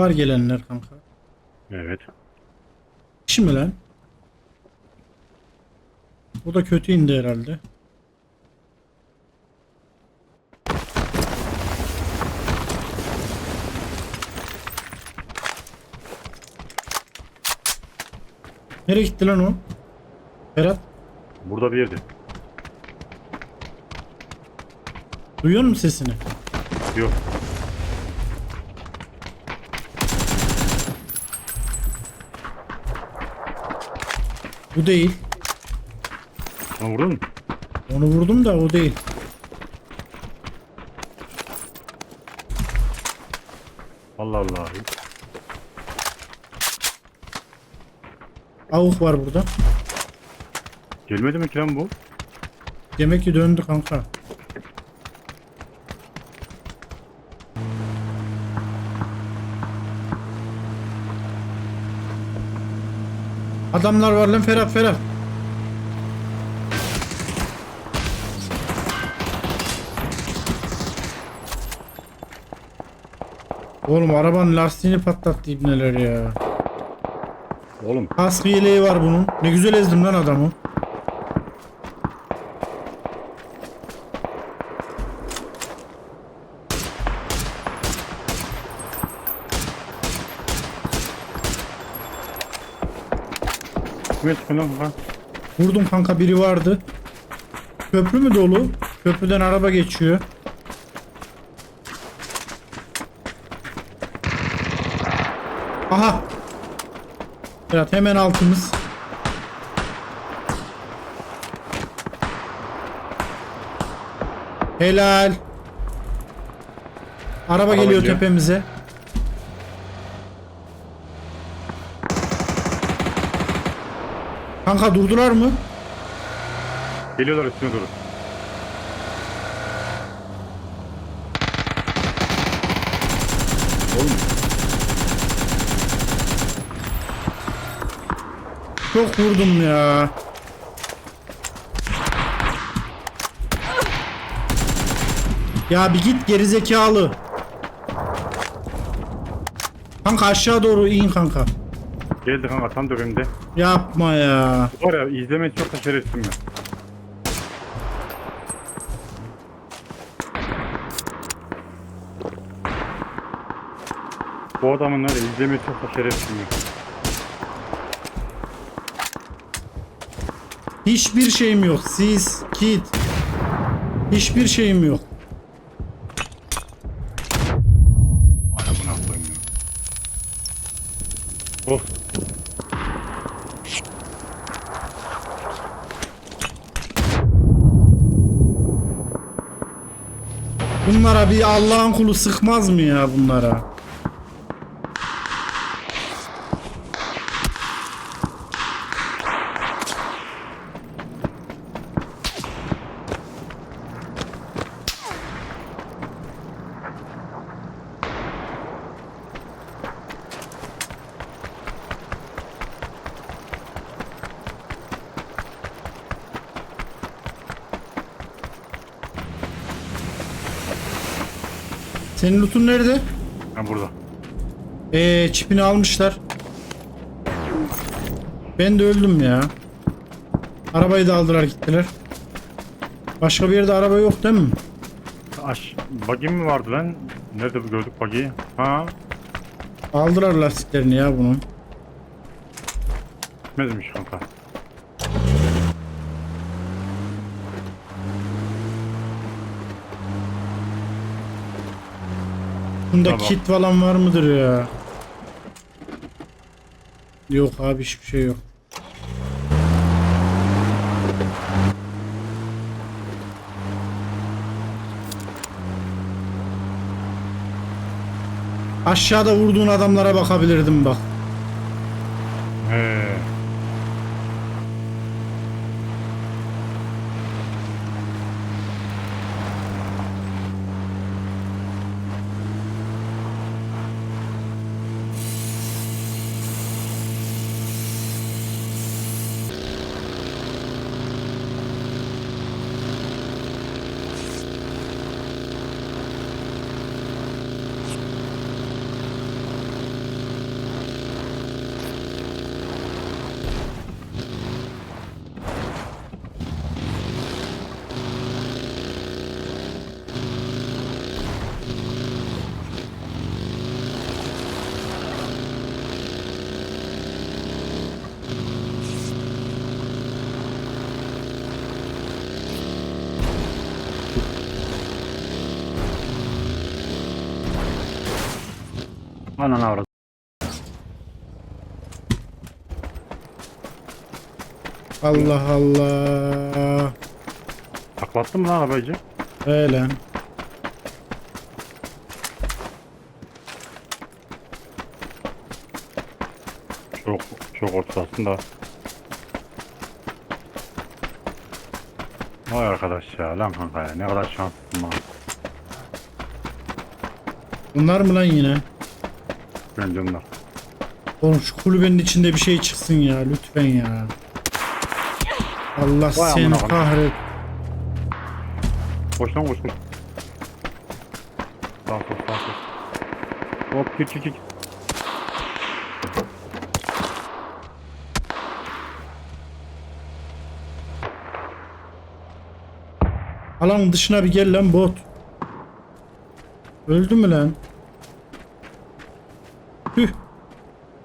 Var gelenler kanka. Evet. Kişi mi lan? Bu da kötü indi herhalde. Nereye gitti lan o? Berat, Burada bir yerde. duyuyor musun sesini? Yok. Bu değil. Onu vurdun mu? Onu vurdum da o değil. Allah Allah. Avuk var burada. Gelmedi mi ki lan bu? Demek ki döndü kanka. Adamlar var lan Ferhat Ferhat. Oğlum arabanın lastiğini patlattı ibneler ya. Oğlum Kask yeleği var bunun. Ne güzel ezdim lan adamı. Lan lan? Vurdum kanka biri vardı. Köprü mü dolu? Köprüden araba geçiyor. Aha. Berat hemen altımız. Helal. Araba geliyor geliyor. tepemize. Kanka durdular mı? Geliyorlar üstüne doğru. Oğlum Çok vurdum ya. Ya bir git gerizekalı. Kanka aşağı doğru in kanka. Geldi kanka tam dönemde. Yapma ya. Var ya izlemesi çok da şerefsizim ben. Bu adamın var ya izlemesi çok da şerefsizim ben. Hiçbir şeyim yok. Siz, kit. Hiçbir şeyim yok. Ana buna koyayım ya. Oh. Bunlara bir Allah'ın kulu sıkmaz mı ya bunlara? Senin lootun nerede? Ben burada. Eee çipini almışlar. Ben de öldüm ya. Arabayı da aldılar gittiler. Başka bir yerde araba yok değil mi? Aş, buggy mi vardı lan? Nerede bu gördük buggy'yi? Ha? Aldılar lastiklerini ya bunun. Gitmezmiş kanka. Bunda Tamam. kit falan var mıdır ya? Yok abi hiçbir şey yok. Aşağıda vurduğun adamlara bakabilirdim bak. Anan avrat. Allah Allah. Taklattın mı lan arabayı? Öyle. Çok çok ortasın da. Vay arkadaş ya lan kanka ya ne kadar şanslısın lan. Bunlar mı lan yine? Bence onlar. Oğlum şu kulübenin içinde bir şey çıksın ya lütfen ya. Allah Vay seni amına koyayım. kahret. Koş lan koş koş. Sağ sol sağ sol. Hop git git git. Alan dışına bir gel lan bot. Öldü mü lan? Tüh.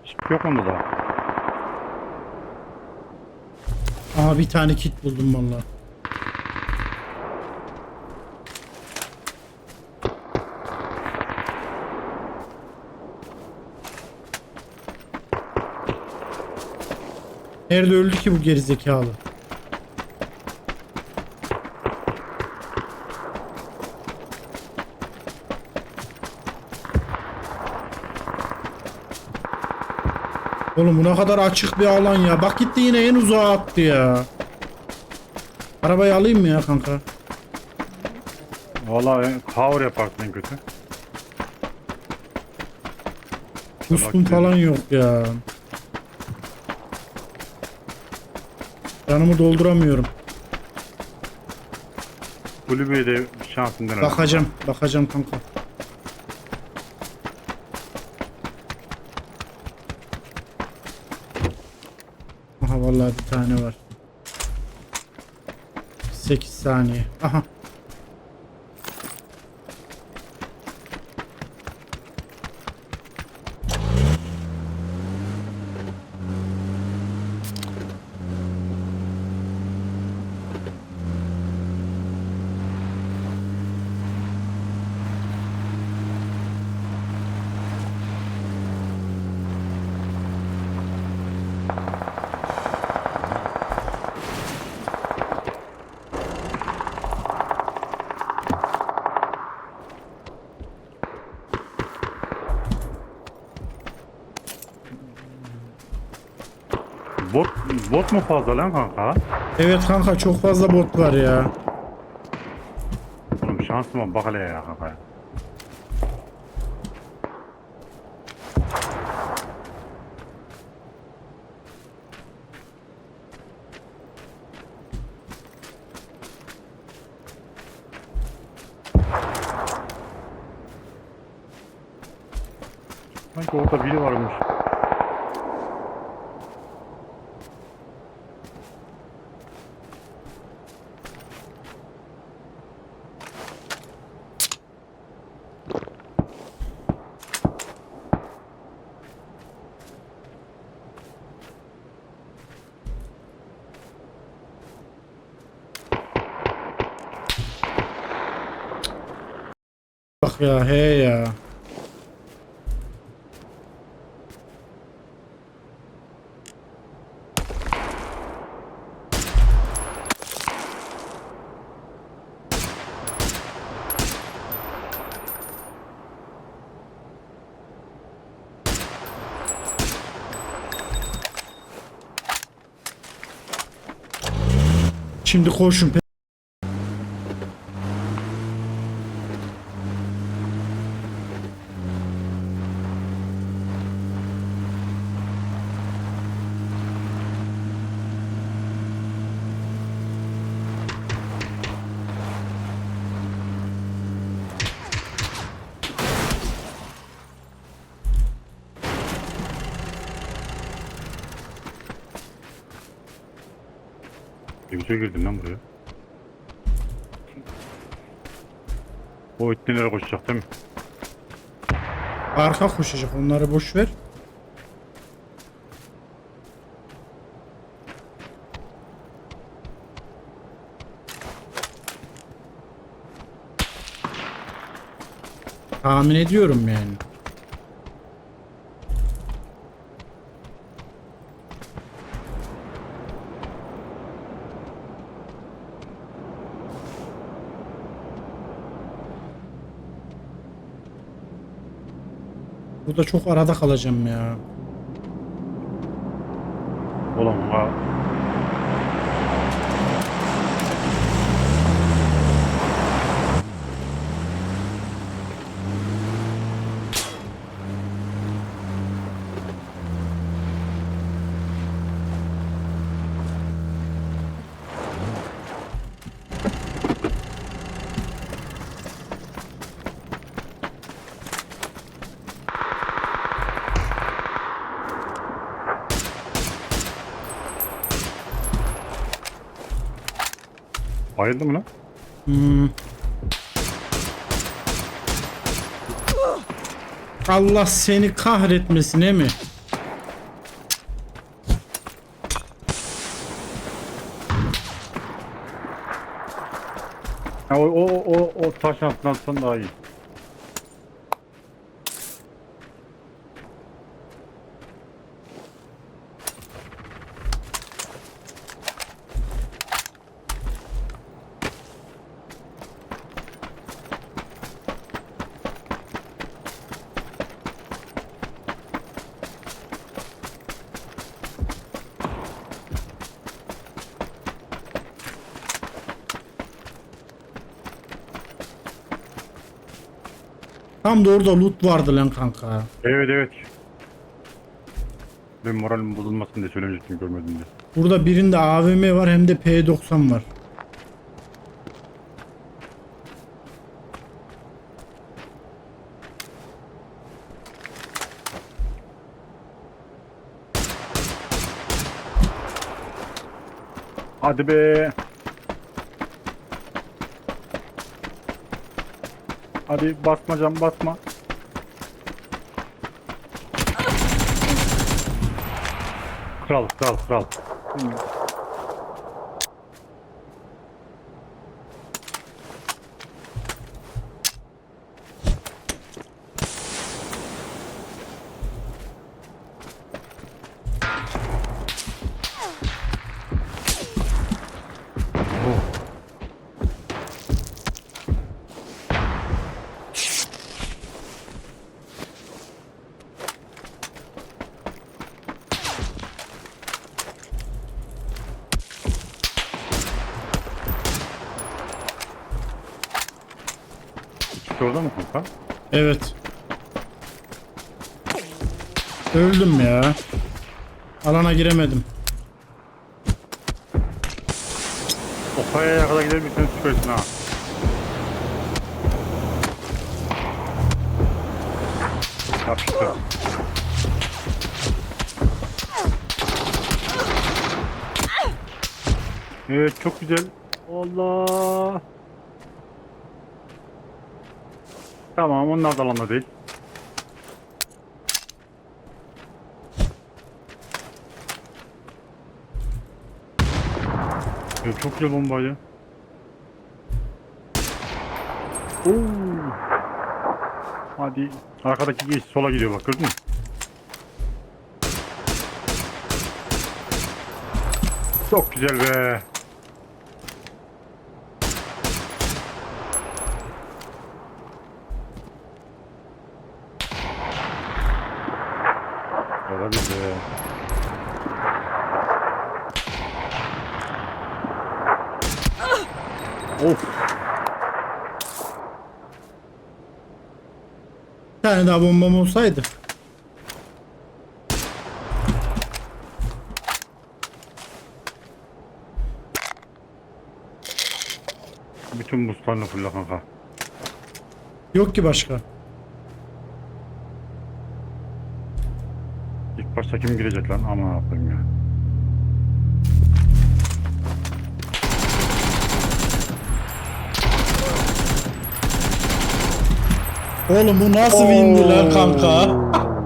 Hiçbir yok onda da. Aha bir tane kit buldum valla. Nerede öldü ki bu gerizekalı? Oğlum bu ne kadar açık bir alan ya. Bak gitti yine en uzağa attı ya. Arabayı alayım mı ya kanka? Valla cover yaparsın en kötü. Boostum falan yok ya. Canımı dolduramıyorum. Kulübeyi de bir şansın dener. Bakacağım, bakacağım kanka. Vallahi bir tane var. 8 saniye. Aha. Bot, bot mu fazla lan kanka? Evet kanka çok fazla bot var ya. Oğlum şansıma bak hele ya kanka. Sanki orada biri varmış. Bak ya he ya. Şimdi koşun. Kimse girdin lan buraya. O it nereye koşacak değil mi? Arka koşacak onları boş ver. Tahmin ediyorum yani. Burada çok arada kalacağım ya. Oğlum. Bayıldı mı lan? Hmm. Allah seni kahretmesin he mi? Ha, o, o, o, o taşın altına atsan daha iyi. Tam da orada loot vardı lan kanka. Evet evet. Ben moralim bozulmasın diye söylemeyecektim görmedim diye. Burada birinde AVM var hem de P90 var. Hadi be. Hadi basma cam basma. Kral kral kral. İkisi orada mı kanka? Evet. Öldüm ya. Alana giremedim. O kayaya kadar gider misin süpersin ha. Yapıştı. Evet çok güzel. Allah. Tamam onlar da alanda değil. Evet, çok güzel bombaydı. Oo. Hadi. Arkadaki geç sola gidiyor bak gördün mü? Çok güzel be. Tane daha bombam olsaydı. Bütün buzlarını fulla kanka. Yok ki başka. İlk başta kim girecek lan? Aman yapayım ya. Oğlum bu nasıl windi lan kanka?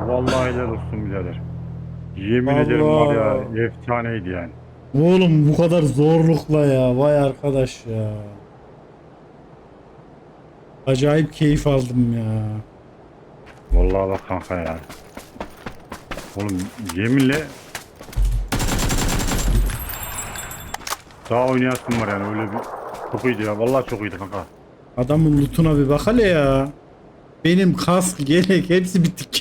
Vallahi helal olsun birader. Yemin ederim var ya Allah. efsaneydi yani. Oğlum bu kadar zorlukla ya. Vay arkadaş ya. Acayip keyif aldım ya. Vallahi bak kanka ya. Oğlum yeminle daha oynayasın var yani öyle bir çok iyiydi ya. Vallahi çok iyiydi kanka. Adamın lootuna bir bak hele ya. Benim kask, yelek hepsi bitik